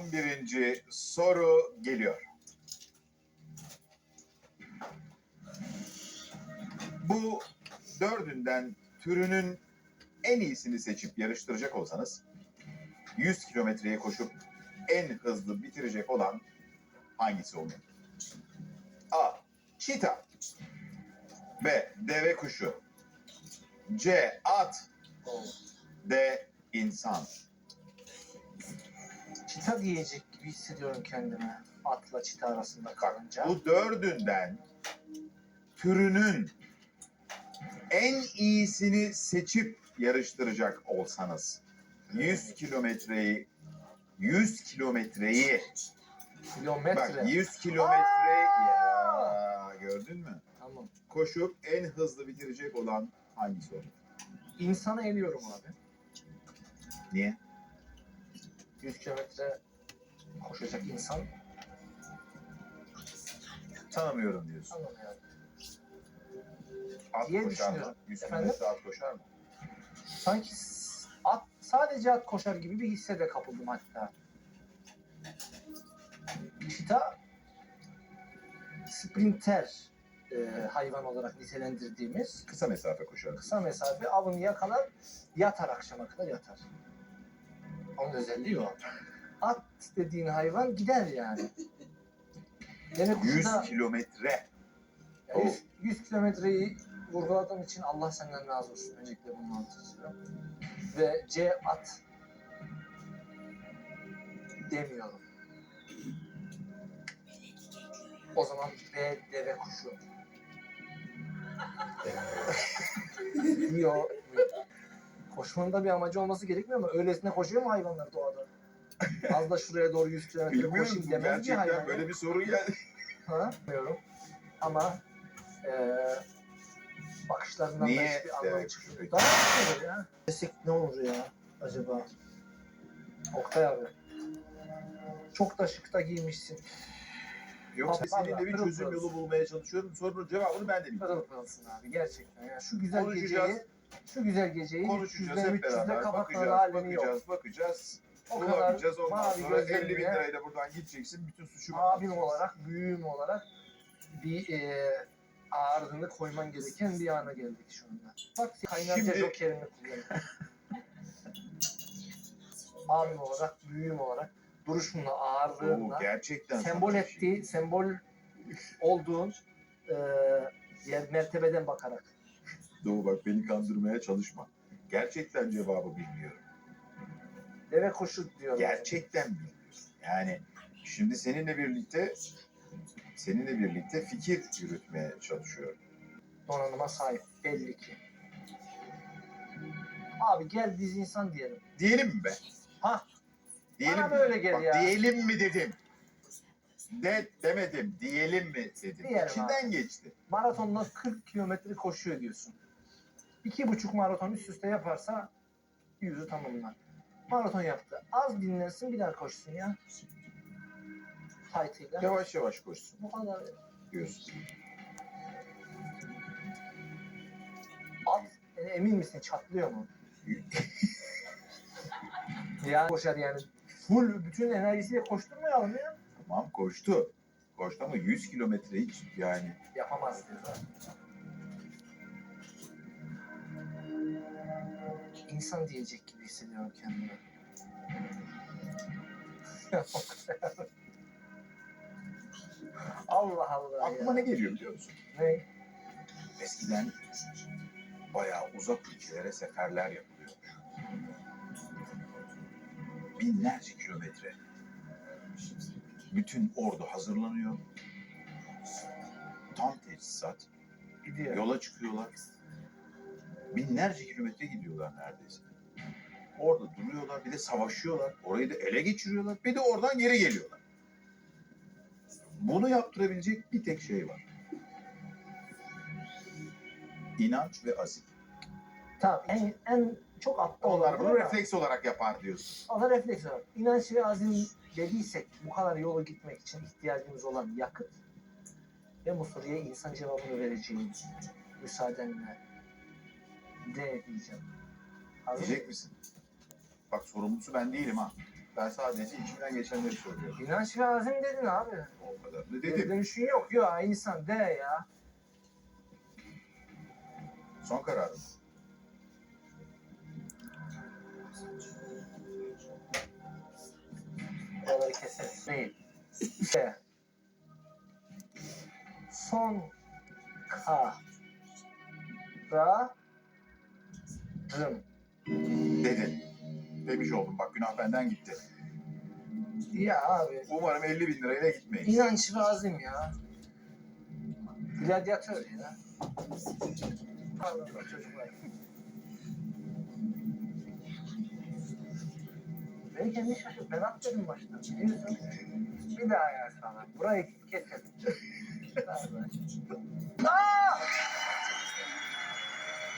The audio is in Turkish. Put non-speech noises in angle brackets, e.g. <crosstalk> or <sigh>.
11. soru geliyor. Bu dördünden türünün en iyisini seçip yarıştıracak olsanız 100 kilometreye koşup en hızlı bitirecek olan hangisi olur? A. Çita B. Deve kuşu C. At D. insan. Çita diyecek gibi hissediyorum kendimi. Atla çita arasında kalınca. Bu dördünden türünün en iyisini seçip yarıştıracak olsanız 100 kilometreyi 100 kilometreyi Kilometre. bak 100 kilometre ya gördün mü? Tamam. Koşup en hızlı bitirecek olan hangisi olur? İnsanı eliyorum abi. Niye? 100 kilometre koşacak insan. Tanımıyorum diyorsun. Yani. At Diye koşar mı? düşünüyorum. 100 Efendim? kilometre at koşar mı? Sanki s- at, sadece at koşar gibi bir hisse de kapıldım hatta. Çita sprinter e, hayvan olarak nitelendirdiğimiz Kısa mesafe koşar. kısa mesafe avını yakalar yatar akşama kadar yatar. Onun özelliği o. At dediğin hayvan gider yani. Deve 100 kuşu da kilometre. yani 100, 100 kilometreyi vurguladığın için Allah senden razı olsun. Öncelikle bunu anlatıyorum. Ve C at demiyorum. O zaman B deve kuşu. Diyor. Koşmanın da bir amacı olması gerekmiyor ama öylesine koşuyor mu hayvanlar doğada? Az da şuraya doğru 100 kilometre <laughs> Bilmiyorum koşayım demez ki hayvan. böyle bir soru geldi. Ha? Bilmiyorum. Ama eee bakışlarından Niye da hiçbir anlam peki? Daha ne olur ya? Desek ne olur ya acaba? Oktay abi. Çok da şık da giymişsin. Yok Abi, seninle vallahi bir pırıl çözüm yolu bulmaya çalışıyorum. Sorunun cevabını ben de bilmiyorum. Pırıl pırılsın abi gerçekten. Ya. Şu güzel Konuşacağız. geceyi şu güzel geceyi Konuşacağız 300'de hep 300'de beraber. Bakacağız, alemi yok. bakacağız, bakacağız. O kadar Bulamayacağız. Ondan sonra 50 bin lirayla buradan gideceksin. Bütün suçu abim olarak, büyüğüm olarak bir eee ağırlığını koyman gereken bir ana geldik şu anda. Bak kaynarca Şimdi- jokerini kullanıyorum. abim olarak, büyüğüm olarak duruşunla, Oo, ağırlığınla gerçekten sembol bir şey. ettiği, sembol olduğun yer mertebeden bakarak. Doğu bak beni kandırmaya çalışma. Gerçekten cevabı bilmiyorum. Deve kuşu diyorum. Gerçekten bilmiyorum. Yani şimdi seninle birlikte seninle birlikte fikir yürütmeye çalışıyorum. Donanıma sahip belli ki. Abi gel biz insan diyelim. Diyelim mi be? Ha Diyelim bana mi? böyle gel Bak, ya. diyelim mi dedim. De demedim. Diyelim mi dedim. Diyelim İçinden geçti. maratonda 40 kilometre koşuyor diyorsun. İki buçuk maraton üst üste yaparsa yüzü tamamlar. Maraton yaptı. Az dinlensin bir daha koşsun ya. Fight'ıyla. Yavaş yavaş koşsun Bu kadar. diyorsun. At yani emin misin çatlıyor mu? <laughs> ya koşar yani. Full bütün enerjisiyle koşturmayalım ya. Tamam koştu. Koştu ama 100 kilometre hiç yani. Yapamaz diyor. İnsan diyecek gibi hissediyorum kendimi. <laughs> Allah Allah Aklıma ya. ne geliyor biliyor musun? Ne? Eskiden bayağı uzak ülkelere seferler yapılıyormuş. Binlerce kilometre. Bütün ordu hazırlanıyor. Tam teçhizat. Gidiyor. Yola çıkıyorlar. Binlerce kilometre gidiyorlar neredeyse. Orada duruyorlar, bir de savaşıyorlar. Orayı da ele geçiriyorlar, bir de oradan geri geliyorlar. Bunu yaptırabilecek bir tek şey var. İnanç ve azim. Tamam en, en çok atlı Onlar bunu refleks olarak yapar diyorsun. Ona refleks var. İnanç ve azim dediysek bu kadar yolu gitmek için ihtiyacımız olan yakıt ve bu soruya insan cevabını vereceğim. Müsaadenle. D diyeceğim. Hazır Diyecek misin? Bak sorumlusu ben değilim ha. Ben sadece içimden geçenleri söylüyorum. İnanç ve azim dedin abi. O kadar. Ne Geri dedim? dönüşün yok. Yok insan de ya. Son kararım. Buraları keseriz. Değil. İşte. Son ka ra rım. Dedin. Demiş oldum. Bak günah benden gitti. Ya abi Umarım 50 bin lirayla gitmeyiz. inanç ve azim ya. Gladyatör ya. Pardon çocuklar. Beni kendi şaşırt. Ben atladım baştan. Biliyorsun. Bir daha yer sana. Burayı keselim. Aa!